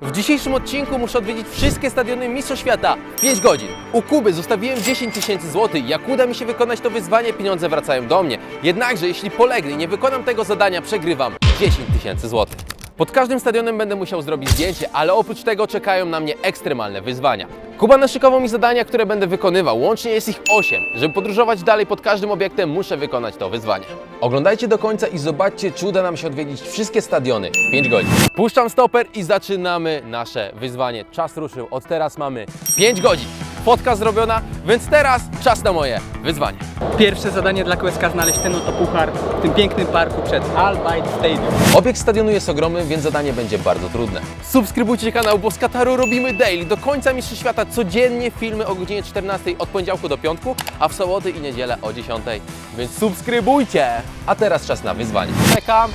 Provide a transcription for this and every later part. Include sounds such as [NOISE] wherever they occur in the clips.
W dzisiejszym odcinku muszę odwiedzić wszystkie stadiony Mistrzostw Świata w 5 godzin. U Kuby zostawiłem 10 tysięcy złotych. Jak uda mi się wykonać to wyzwanie, pieniądze wracają do mnie. Jednakże, jeśli polegnę i nie wykonam tego zadania, przegrywam 10 tysięcy złotych. Pod każdym stadionem będę musiał zrobić zdjęcie, ale oprócz tego czekają na mnie ekstremalne wyzwania. Kuba naszykował mi zadania, które będę wykonywał. Łącznie jest ich 8. Żeby podróżować dalej pod każdym obiektem, muszę wykonać to wyzwanie. Oglądajcie do końca i zobaczcie, czy uda nam się odwiedzić wszystkie stadiony w 5 godzin. Puszczam stoper i zaczynamy nasze wyzwanie. Czas ruszył. Od teraz mamy 5 godzin. Fotka zrobiona, więc teraz czas na moje wyzwanie. Pierwsze zadanie dla QSK znaleźć ten oto puchar w tym pięknym parku przed Al Bayt Stadium. Obiekt stadionu jest ogromny, więc zadanie będzie bardzo trudne. Subskrybujcie kanał, bo z Kataru robimy daily. Do końca Mistrzostw Świata codziennie filmy o godzinie 14 od poniedziałku do piątku, a w soboty i niedzielę o 10. Więc subskrybujcie! A teraz czas na wyzwanie. Czekam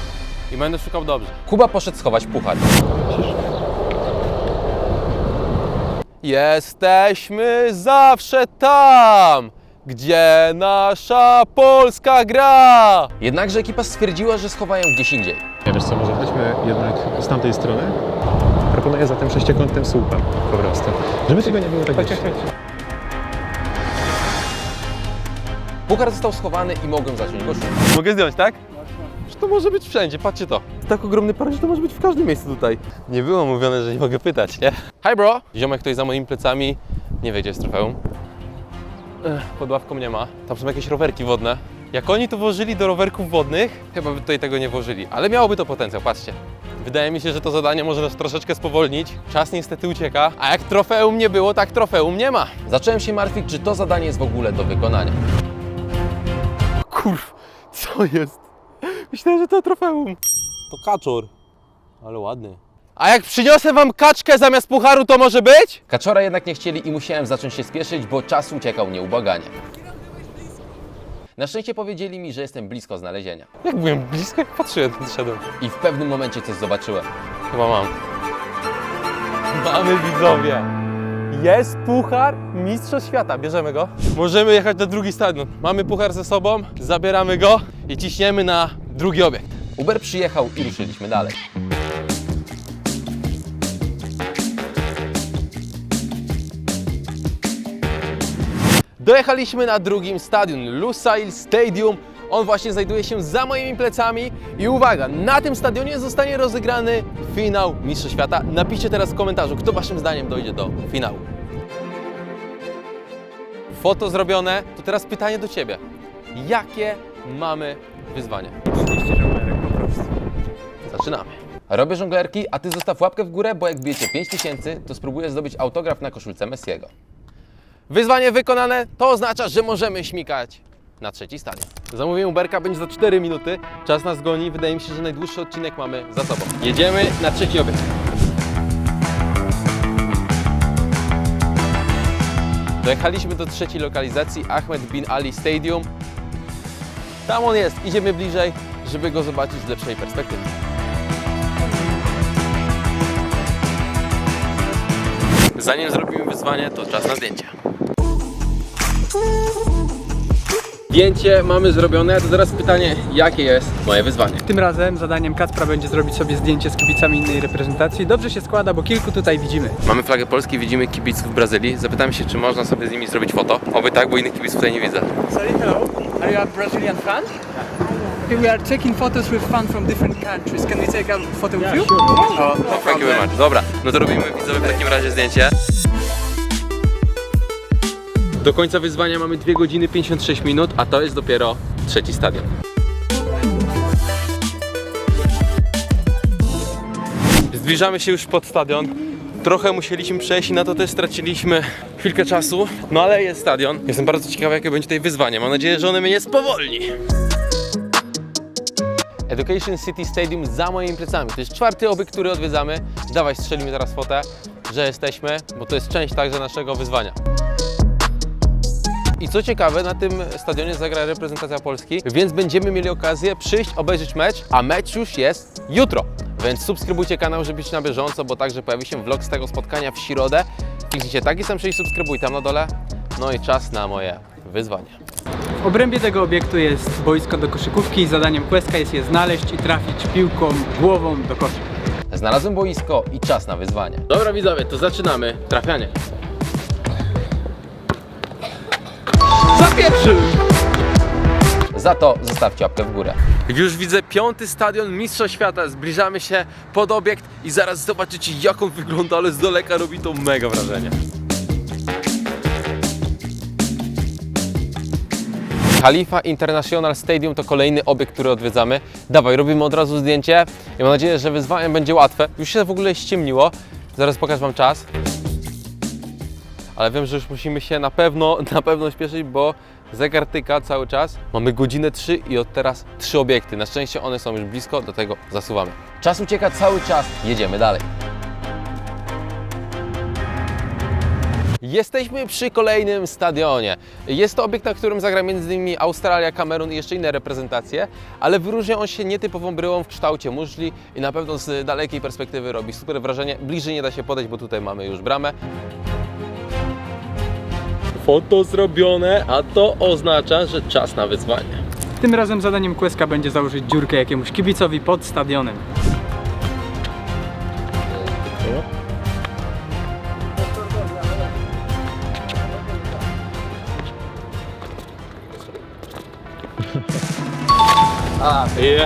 i będę szukał dobrze. Kuba poszedł schować puchar. Jesteśmy zawsze tam, gdzie nasza Polska gra! Jednakże ekipa stwierdziła, że schowają gdzieś indziej. Nie wiesz co, może chodźmy jednak z tamtej strony. Proponuję za tym sześciokątnym słupem po prostu. Żeby tego nie było tak gdzieś. Puchar został schowany i mogłem zacząć go szukać. Mogę zdjąć, tak? To może być wszędzie, patrzcie to. Tak ogromny że to może być w każdym miejscu tutaj. Nie było mówione, że nie mogę pytać, nie? Hi bro! Ziomek tutaj za moimi plecami. Nie wie, gdzie jest trofeum. Pod ławką nie ma. Tam są jakieś rowerki wodne. Jak oni to włożyli do rowerków wodnych, chyba by tutaj tego nie włożyli, ale miałoby to potencjał, patrzcie. Wydaje mi się, że to zadanie może nas troszeczkę spowolnić. Czas niestety ucieka, a jak trofeum nie było, tak trofeum nie ma. Zacząłem się martwić, czy to zadanie jest w ogóle do wykonania. Kurw, co jest? Myślałem, że to trofeum. To kaczor, ale ładny. A jak przyniosę wam kaczkę zamiast pucharu, to może być? Kaczora jednak nie chcieli i musiałem zacząć się spieszyć, bo czas uciekał nieubłaganie. Na szczęście powiedzieli mi, że jestem blisko znalezienia. Jak byłem blisko, jak patrzyłem, szedłem. I w pewnym momencie coś zobaczyłem. Chyba mam. Mamy widzowie! Jest puchar Mistrzostw Świata. Bierzemy go. Możemy jechać na drugi stadion. Mamy puchar ze sobą, zabieramy go i ciśniemy na drugi obiekt. Uber przyjechał i ruszyliśmy dalej. Dojechaliśmy na drugim stadion, Lusail Stadium. On właśnie znajduje się za moimi plecami i uwaga, na tym stadionie zostanie rozegrany finał Mistrzostw Świata. Napiszcie teraz w komentarzu, kto waszym zdaniem dojdzie do finału. Foto zrobione, to teraz pytanie do Ciebie. Jakie mamy wyzwanie? Zaczynamy. Robię żonglerki, a Ty zostaw łapkę w górę, bo jak bijecie 5000, to spróbuję zdobyć autograf na koszulce Messiego. Wyzwanie wykonane, to oznacza, że możemy śmigać na trzeci stadion. Zamówienie Uberka będzie za 4 minuty. Czas nas goni. Wydaje mi się, że najdłuższy odcinek mamy za sobą. Jedziemy na trzeci obiekt. Dojechaliśmy do trzeciej lokalizacji, Ahmed Bin Ali Stadium. Tam on jest, idziemy bliżej, żeby go zobaczyć z lepszej perspektywy. Zanim zrobimy wyzwanie, to czas na zdjęcie. Zdjęcie mamy zrobione, to teraz pytanie, jakie jest moje wyzwanie? Tym razem zadaniem Kacpra będzie zrobić sobie zdjęcie z kibicami innej reprezentacji. Dobrze się składa, bo kilku tutaj widzimy. Mamy flagę Polski, widzimy kibiców w Brazylii. Zapytamy się, czy można sobie z nimi zrobić foto. Oby tak, bo innych kibiców tutaj nie widzę. Sorry, hello. Are you a Brazilian fan? Okay, we are taking photos with fans from different countries. Can we take a photo with you? Oh, no Thank you very much. Dobra, no to robimy widzowie w takim razie zdjęcie. Do końca wyzwania mamy 2 godziny 56 minut, a to jest dopiero trzeci stadion. Zbliżamy się już pod stadion. Trochę musieliśmy przejść i na to też straciliśmy chwilkę czasu, no ale jest stadion. Jestem bardzo ciekawy, jakie będzie tutaj wyzwanie. Mam nadzieję, że one mnie nie spowolni. Education City Stadium za moimi plecami. To jest czwarty obiekt, który odwiedzamy. Dawaj, strzelimy teraz fotę, że jesteśmy, bo to jest część także naszego wyzwania. I co ciekawe, na tym stadionie zagra reprezentacja Polski, więc będziemy mieli okazję przyjść, obejrzeć mecz, a mecz już jest jutro. Więc subskrybujcie kanał, żeby być na bieżąco, bo także pojawi się vlog z tego spotkania w środę. Kliknijcie taki sam przycisk subskrybuj tam na dole. No i czas na moje wyzwanie. W obrębie tego obiektu jest boisko do koszykówki i zadaniem QSK jest je znaleźć i trafić piłką głową do kosza. Znalazłem boisko i czas na wyzwanie. Dobra widzowie, to zaczynamy. Trafianie. Za pierwszym! Za to zostawcie łapkę w górę. Już widzę piąty stadion Mistrzostw Świata. Zbliżamy się pod obiekt i zaraz zobaczycie jak on wygląda, ale z daleka robi to mega wrażenie. Khalifa International Stadium to kolejny obiekt, który odwiedzamy. Dawaj, robimy od razu zdjęcie. Mam nadzieję, że wyzwanie będzie łatwe. Już się w ogóle ściemniło. Zaraz pokażę Wam czas. Ale wiem, że już musimy się na pewno, [LAUGHS] na pewno śpieszyć, bo zegar tyka cały czas. Mamy godzinę 3 i od teraz trzy obiekty. Na szczęście one są już blisko, dlatego zasuwamy. Czas ucieka cały czas, jedziemy dalej. Jesteśmy przy kolejnym stadionie. Jest to obiekt, na którym zagra m.in. Australia, Kamerun i jeszcze inne reprezentacje, ale wyróżnia on się nietypową bryłą w kształcie muszli i na pewno z dalekiej perspektywy robi super wrażenie. Bliżej nie da się podejść, bo tutaj mamy już bramę. Foto zrobione, a to oznacza, że czas na wyzwanie. Tym razem zadaniem Questka będzie założyć dziurkę jakiemuś kibicowi pod stadionem.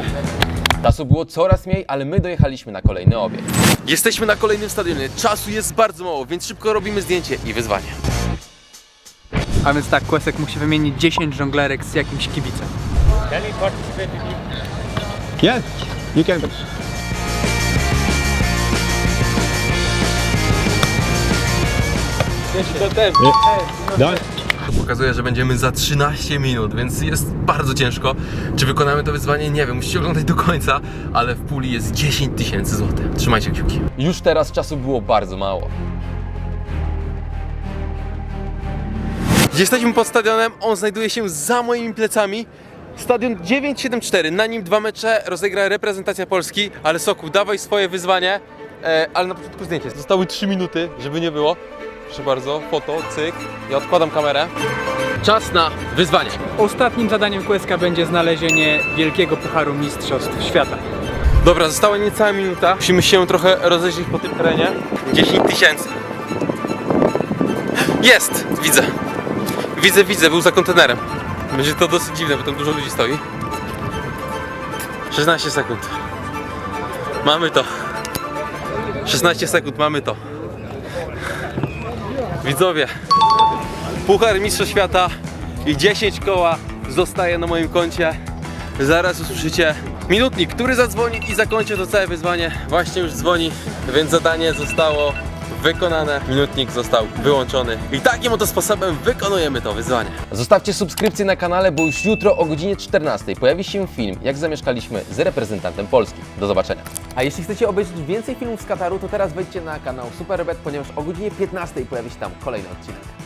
[LAUGHS] Czasu było coraz mniej, ale my dojechaliśmy na kolejny obiekt. Jesteśmy na kolejnym stadionie. Czasu jest bardzo mało, więc szybko robimy zdjęcie i wyzwanie. A więc tak, Questek musi wymienić 10 żonglerek z jakimś kibicem. Yeah, you can. Done. To pokazuje, że będziemy za 13 minut, więc jest bardzo ciężko. Czy wykonamy to wyzwanie? Nie wiem, musicie oglądać do końca, ale w puli jest 10 tysięcy złotych. Trzymajcie kciuki. Już teraz czasu było bardzo mało. Jesteśmy pod stadionem, on znajduje się za moimi plecami. Stadion 974, na nim dwa mecze rozegra reprezentacja Polski, ale Soku, dawaj swoje wyzwanie, e, ale na początku zdjęcie. Zostały 3 minuty, żeby nie było. Proszę bardzo, foto, cyk. Ja odkładam kamerę. Czas na wyzwanie. Ostatnim zadaniem Questka będzie znalezienie wielkiego pucharu mistrzostw świata. Dobra, została niecała minuta. Musimy się trochę rozejrzeć po tym terenie. 10 tysięcy. Jest! Widzę. Widzę, widzę, był za kontenerem. Będzie to dosyć dziwne, bo tam dużo ludzi stoi. 16 sekund. Mamy to. 16 sekund, mamy to. Widzowie, Puchar Mistrzostw Świata i 10 koła zostaje na moim koncie. Zaraz usłyszycie minutnik, który zadzwoni i zakończy to całe wyzwanie. Właśnie już dzwoni, więc zadanie zostało wykonane. Minutnik został wyłączony. I takim oto sposobem wykonujemy to wyzwanie. Zostawcie subskrypcję na kanale, bo już jutro o godzinie 14 pojawi się film, jak zamieszkaliśmy z reprezentantem Polski. Do zobaczenia. A jeśli chcecie obejrzeć więcej filmów z Kataru, to teraz wejdźcie na kanał Superbet, ponieważ o godzinie 15 pojawi się tam kolejny odcinek.